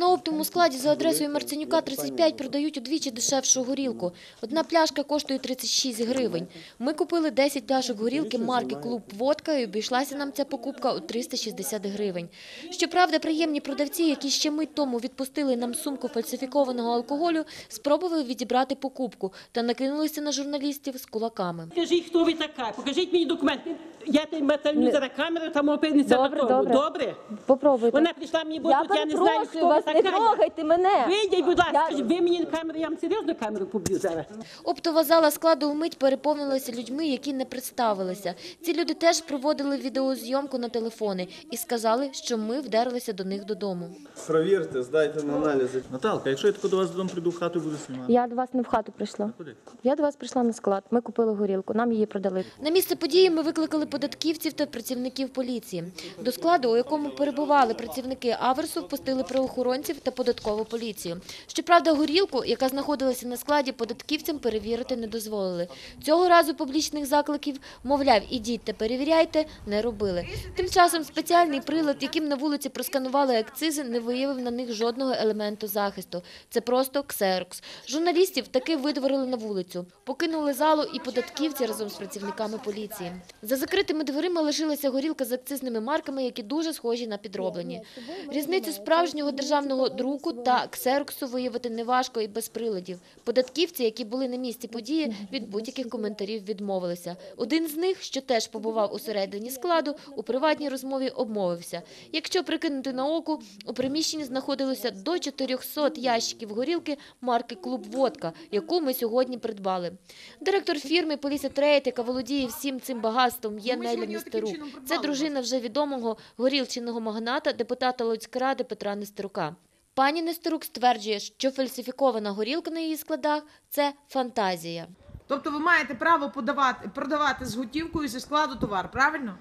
На оптовому складі за адресою Марценюка 35 продають удвічі дешевшу горілку. Одна пляшка коштує 36 гривень. Ми купили 10 пляшок горілки марки «Клуб Водка» і обійшлася нам ця покупка у 360 гривень. Щоправда, приємні продавці, які ще мить тому відпустили нам сумку фальсифікованого алкоголю, спробували відібрати покупку та накинулися на журналістів з кулаками. Скажіть, хто ви така? Покажіть мені документи. Я тим метальню зараз камеру там опиниться Добре, добре. Добре? Попробуйте. Вона прийшла мені, бо я тут я не знаю, хто вас. Не трогайте мене. Вийдіть, будь ласка, Я- ви мені камеру, я вам серйозно камеру поб'ю зараз. Оптова зала складу вмить переповнилася людьми, які не представилися. Ці люди теж проводили відеозйомку на телефони і сказали, що ми вдерлися до них додому. Провірте, здайте на аналізи. Наталка, якщо я тако до вас додому прийду в хату буду знімати. Я до вас не в хату прийшла. Куди? Я до вас прийшла на склад. Ми купили горілку, нам її продали. На місце події ми викликали податківців та працівників поліції. До складу, у якому перебували працівники Аверсу, впустили правоохоронців та податкову поліцію. Щоправда, горілку, яка знаходилася на складі, податківцям перевірити не дозволили. Цього разу публічних закликів, мовляв, ідіть та перевіряйте, не робили. Тим часом спеціальний прилад, яким на вулиці просканували акцизи, не виявив на них жодного елементу захисту. Це просто ксерокс. Журналістів таки видворили на вулицю. Покинули залу і податківці разом з працівниками поліції. За закритими дверима лишилася горілка з акцизними марками, які дуже схожі на підроблені. Різницю справжнього державного друку та ксероксу виявити неважко і без приладів. Податківці, які були на місці події, від будь-яких коментарів відмовилися. Один з них, що теж побував усередині складу, у приватній розмові обмовився. Якщо прикинути на око, у приміщенні знаходилося до 400 ящиків горілки марки «Клуб Водка», яку ми сьогодні придбали. Директор фірми «Поліся Трейд», яка володіє всім цим багатством, є Неля Нестерук. Це дружина вже відомого горілчинного магната, депутата Луцькради Петра Нестерука. Пані Нестерук стверджує, що фальсифікована горілка на її складах – це фантазія. Тобто ви маєте право подавати, продавати з готівкою зі складу товар, правильно?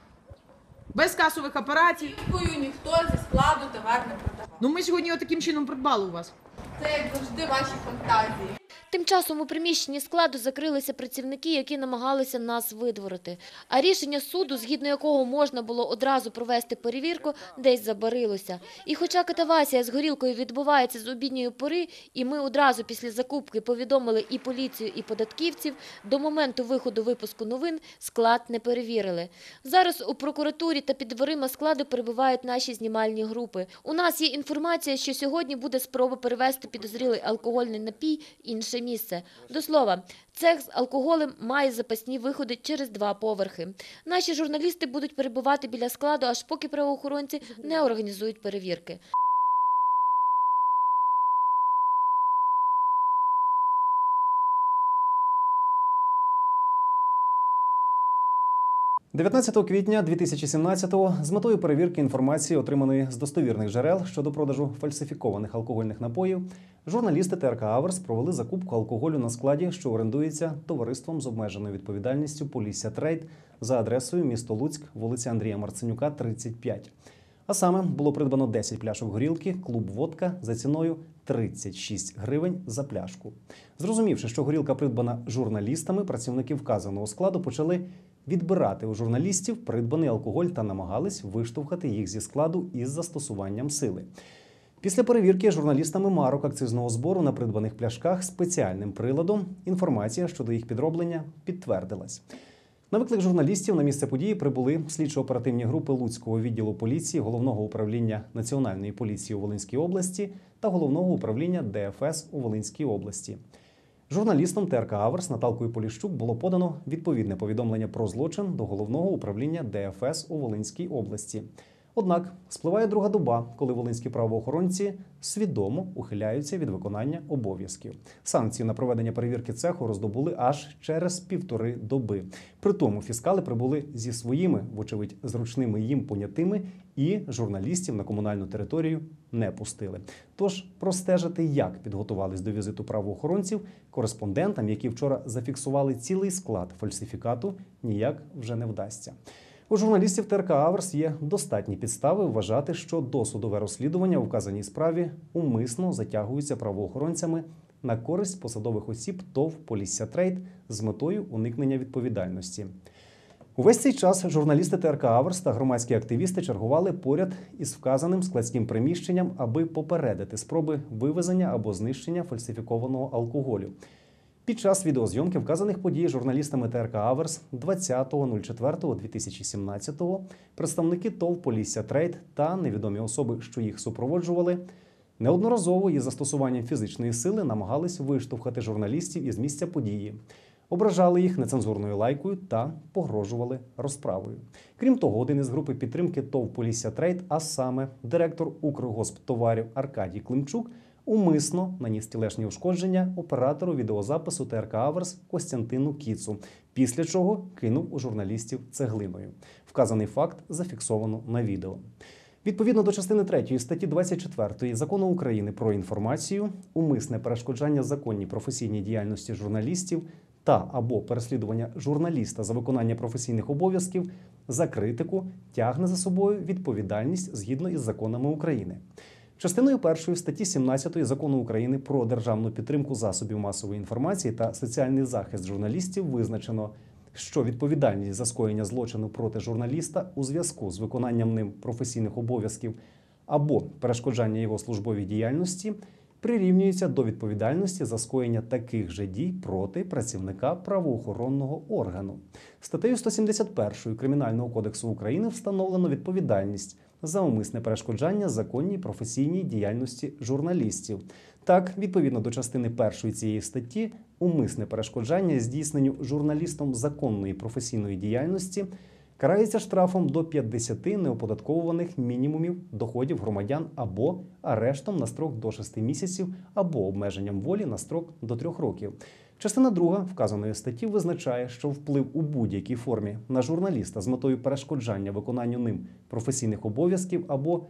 Без касових апаратів. Готівкою ніхто зі складу товар не продавав. Ну ми сьогодні таким чином придбали у вас. Це як завжди ваші фантазії. Тим часом у приміщенні складу закрилися працівники, які намагалися нас видворити. А рішення суду, згідно якого можна було одразу провести перевірку, десь забарилося. І хоча катавасія з горілкою відбувається з обідньої пори, і ми одразу після закупки повідомили і поліцію, і податківців, до моменту виходу випуску новин склад не перевірили. Зараз у прокуратурі та під дверима складу перебувають наші знімальні групи. У нас є інформація, що сьогодні буде спроба перевести підозрілий алкогольний напій в інше місце. До слова, цех з алкоголем має запасні виходи через два поверхи. Наші журналісти будуть перебувати біля складу, аж поки правоохоронці не організують перевірки. 19 квітня 2017-го з метою перевірки інформації, отриманої з достовірних джерел щодо продажу фальсифікованих алкогольних напоїв, журналісти ТРК Аверс провели закупку алкоголю на складі, що орендується товариством з обмеженою відповідальністю Полісся Трейд за адресою місто Луцьк, вулиця Андрія Марценюка, 35. А саме було придбано 10 пляшок горілки, клуб водка за ціною 36 гривень за пляшку. Зрозумівши, що горілка придбана журналістами, працівники вказаного складу почали відбирати у журналістів придбаний алкоголь та намагались виштовхати їх зі складу із застосуванням сили. Після перевірки журналістами марок акцизного збору на придбаних пляшках спеціальним приладом інформація щодо їх підроблення підтвердилась. На виклик журналістів на місце події прибули слідчо-оперативні групи Луцького відділу поліції, головного управління Національної поліції у Волинській області та головного управління ДФС у Волинській області. Журналістам ТРК Аверс Наталкою Поліщук було подано відповідне повідомлення про злочин до головного управління ДФС у Волинській області. Однак спливає друга доба, коли волинські правоохоронці свідомо ухиляються від виконання обов'язків. Санкцію на проведення перевірки цеху роздобули аж через півтори доби. Притому фіскали прибули зі своїми, вочевидь, зручними їм понятими, і журналістів на комунальну територію не пустили. Тож простежити, як підготувались до візиту правоохоронців, кореспондентам, які вчора зафіксували цілий склад фальсифікату, ніяк вже не вдасться. У журналістів ТРК Аверс є достатні підстави вважати, що досудове розслідування у вказаній справі умисно затягується правоохоронцями на користь посадових осіб ТОВ Полісся Трейд з метою уникнення відповідальності. Увесь цей час журналісти ТРК Аверс та громадські активісти чергували поряд із вказаним складським приміщенням, аби попередити спроби вивезення або знищення фальсифікованого алкоголю. Під час відеозйомки вказаних подій журналістами ТРК Аверс 20.04.2017 представники ТОВ Полісся Трейд та невідомі особи, що їх супроводжували, неодноразово із застосуванням фізичної сили намагались виштовхати журналістів із місця події, ображали їх нецензурною лайкою та погрожували розправою. Крім того, один із групи підтримки ТОВ Полісся Трейд, а саме директор Укргосптоварів Аркадій Климчук, умисно наніс тілешні ушкодження оператору відеозапису ТРК Аверс Костянтину Кіцу, після чого кинув у журналістів цеглиною. Вказаний факт зафіксовано на відео. Відповідно до частини 3 статті 24 закону України про інформацію, умисне перешкоджання законній професійній діяльності журналістів та або переслідування журналіста за виконання професійних обов'язків за критику тягне за собою відповідальність згідно із законами України. Частиною першої статті 17 закону України про державну підтримку засобів масової інформації та соціальний захист журналістів визначено, що відповідальність за скоєння злочину проти журналіста у зв'язку з виконанням ним професійних обов'язків або перешкоджання його службовій діяльності прирівнюється до відповідальності за скоєння таких же дій проти працівника правоохоронного органу. Статтею 171 Кримінального кодексу України встановлено відповідальність за умисне перешкоджання законній професійній діяльності журналістів. Так, відповідно до частини першої цієї статті, умисне перешкоджання здійсненню журналістом законної професійної діяльності карається штрафом до 50 неоподатковуваних мінімумів доходів громадян або арештом на строк до 6 місяців, або обмеженням волі на строк до 3 років. Частина друга вказаної статті визначає, що вплив у будь-якій формі на журналіста з метою перешкоджання виконанню ним професійних обов'язків або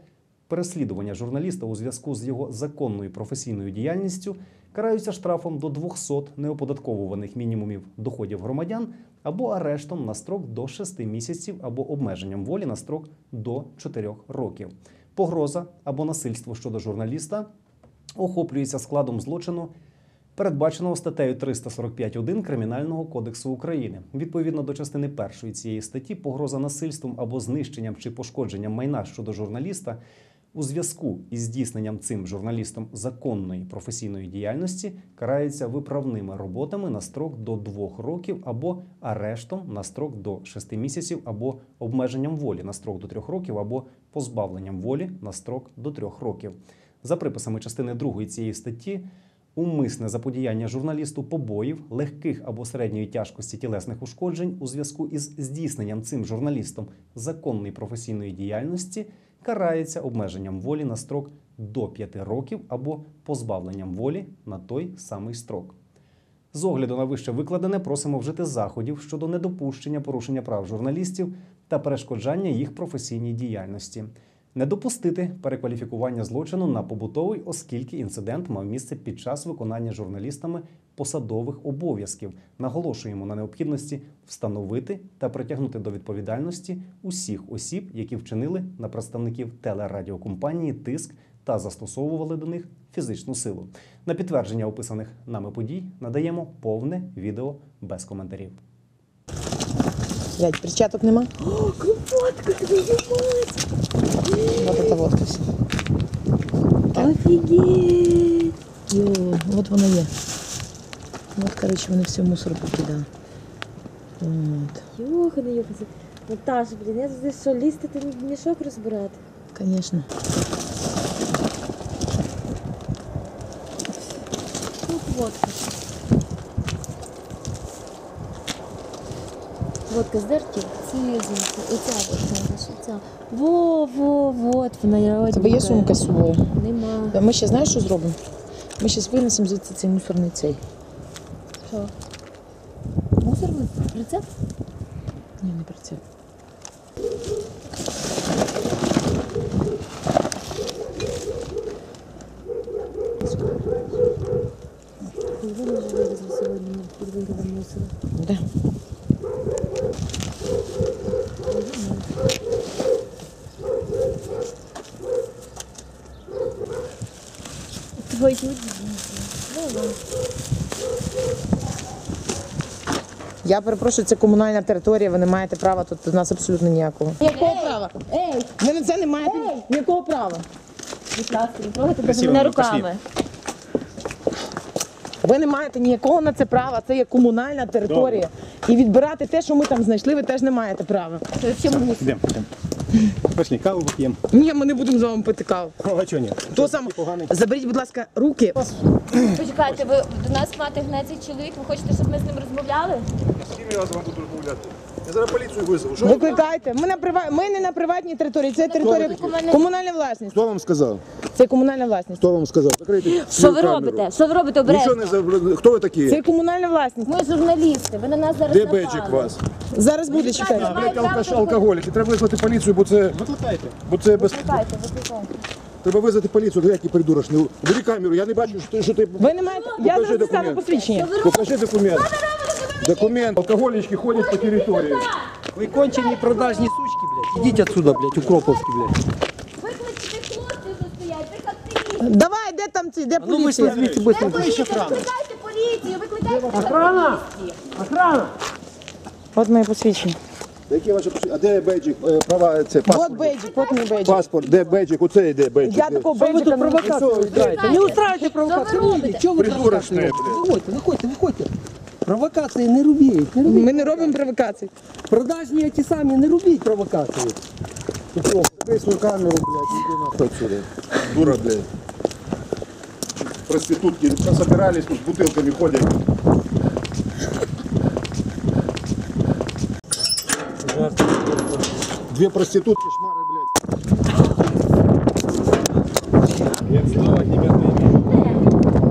переслідування журналіста у зв'язку з його законною професійною діяльністю караються штрафом до 200 неоподатковуваних мінімумів доходів громадян або арештом на строк до 6 місяців або обмеженням волі на строк до 4 років. Погроза або насильство щодо журналіста охоплюється складом злочину передбаченого статтею 345.1 Кримінального кодексу України. Відповідно до частини першої цієї статті, погроза насильством або знищенням чи пошкодженням майна щодо журналіста у зв'язку із здійсненням цим журналістом законної професійної діяльності карається виправними роботами на строк до 2 років або арештом на строк до 6 місяців, або обмеженням волі на строк до 3 років, або позбавленням волі на строк до 3 років. За приписами частини 2 цієї статті умисне заподіяння журналісту побоїв, легких або середньої тяжкості тілесних ушкоджень у зв'язку із здійсненням цим журналістом законної професійної діяльності карається обмеженням волі на строк до 5 років або позбавленням волі на той самий строк. З огляду на вище викладене просимо вжити заходів щодо недопущення порушення прав журналістів та перешкоджання їх професійній діяльності. Не допустити перекваліфікування злочину на побутовий, оскільки інцидент мав місце під час виконання журналістами посадових обов'язків. Наголошуємо на необхідності встановити та притягнути до відповідальності усіх осіб, які вчинили на представників телерадіокомпанії тиск та застосовували до них фізичну силу. На підтвердження описаних нами подій надаємо повне відео без коментарів. Блядь, перчаток нема? О, компотка, твою мать! Вот это водка все. Офігеть! Йо, от воно є. От, коротше, вони все мусор покидали. От, Йоханий, йоханий. Наташа, блін, я завжди що лізти, ти мішок розбирати. звісно. Тут водка. Водка з дерті? Це оця водка наша, ця. Во, во, вот вона я У тебе є сумка з собою? Нема. Ми ще знаєш, що зробимо? Ми зараз винесемо звідси цей мусорний цей. Що? Мусор прицеп? Ні, не прицеп. Вивезли сьогодні під виглядом мусор. Да. Твою Давай. Я перепрошую, це комунальна територія, ви не маєте права тут у нас абсолютно ніякого. Ніякого права. Ей, Ви на це не маєте ніякого права. будь ласка, не трогайте мене руками. Ви не маєте ніякого на це права. Це є комунальна територія. І відбирати те, що ми там знайшли, ви теж не маєте права. Це в чому Йдемо, йдемо. Пошли, каву поп'ємо. Ні, ми не будемо з вами пити каву. А чого ні? То сам заберіть, будь ласка, руки. Почекайте, ви до нас мати гнеться чоловік, ви хочете, щоб ми з ним розмовляли? З ким я з буду розмовляти? Я зараз поліцію визову. Що Викликайте. Ми на прива... ми не на приватній території. Це територія комунальна власність. Хто вам сказав? Це комунальна власність. Хто вам сказав? Закрийте Що свою ви камеру. робите? Що ви робите Нічого обережно? не за... Хто ви такі? Це комунальна власність. Ми журналісти, ви на нас зараз Де напали. вас? Зараз буде чекати. Блять, алкаш, алкоголіки. Треба визвати поліцію, бо це... Викликайте. Бо це без... Викликайте, викликайте. Треба визвати поліцію, ти який придураш. Ну, бери камеру, я не бачу, що ти... Що ти... Ви не маєте. Я Покажи зараз документ. посвідчення. Покажи документ. Документ. Алкоголічки ходять по території. Вы кончені продажні сучки, блядь. Ідіть отсюда, блядь, укроповські, блядь. Викличте хлопців, що стоять, цих активістів. Давай, де там ці, де Ну вийшли поліція? звідси быстро. Викликайте поліцію, викликайте От моє посвідчення. Які ваші... посвід- А де бейджик? Е, Права, це От паспорт. бейджик, от мій бейджик. Паспорт, де бейджик? Оце йде бейджик. Я Де? такого Що ви бейджика тут не провокацію? Не устраивайте провокацію. робите? Чого ви Придурочне, провокацію робите? Виходьте, виходьте, виходьте. Провокації не робіть, не робіть. Ми не робимо провокацій. Продажні ті самі, не робіть провокації. Забери свою камеру, блядь, иди нахуй отсюда. Дура, блядь. Проститутки собирались тут с бутылками ходят. Две проститутки, шмары, блядь.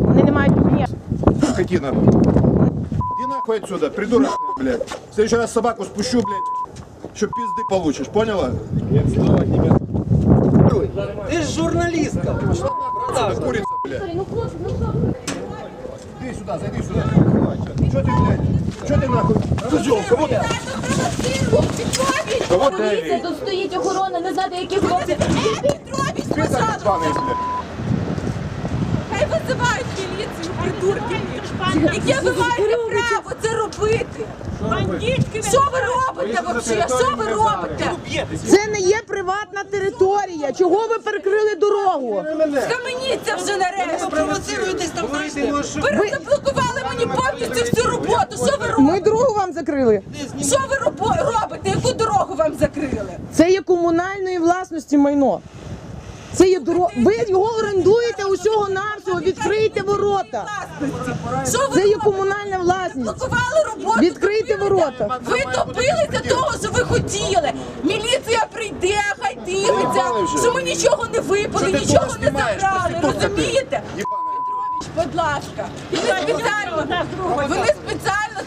Вони не мають ні. Скотина. Иди нахуй отсюда, придурок, блядь. В следующий раз собаку спущу, блядь. Еще пизды получишь, поняла? Ти ж журналістка. Отсюда, курица, блядь. Ну, хлопці, ну що? Иди сюда, зайди сюда. Что ты, блядь? Что ты нахуй? Козел, кого ты? Кого Поліція, ты? тут стоїть охорона, не знаєте, які хлопці. Список ебаный, блядь. Хай визивають міліцію, придурки. Яке ви маєте право це робити? Що ви робите взагалі? Що ви робите? Це не є приватна територія. Чого ви перекрили дорогу? Схаменіться вже нарешті. Провоцируєтесь там Ви заблокували мені повністю всю роботу. Що ви робите? Ми дорогу вам закрили. Що ви робите? Яку дорогу вам закрили? Це є комунальної власності майно. Це є дорога. Ви його орендуєте усього навсього. Відкрийте ворота. Що ви Це є комунальна власність. Блокували роботу. Відкрийте ворота. Ви добилися того, що ви хотіли. Міліція прийде, хай дивиться, що ми нічого не випали, нічого не забрали. Розумієте? Петрович, будь ласка. І ви спеціально, ви не спеціально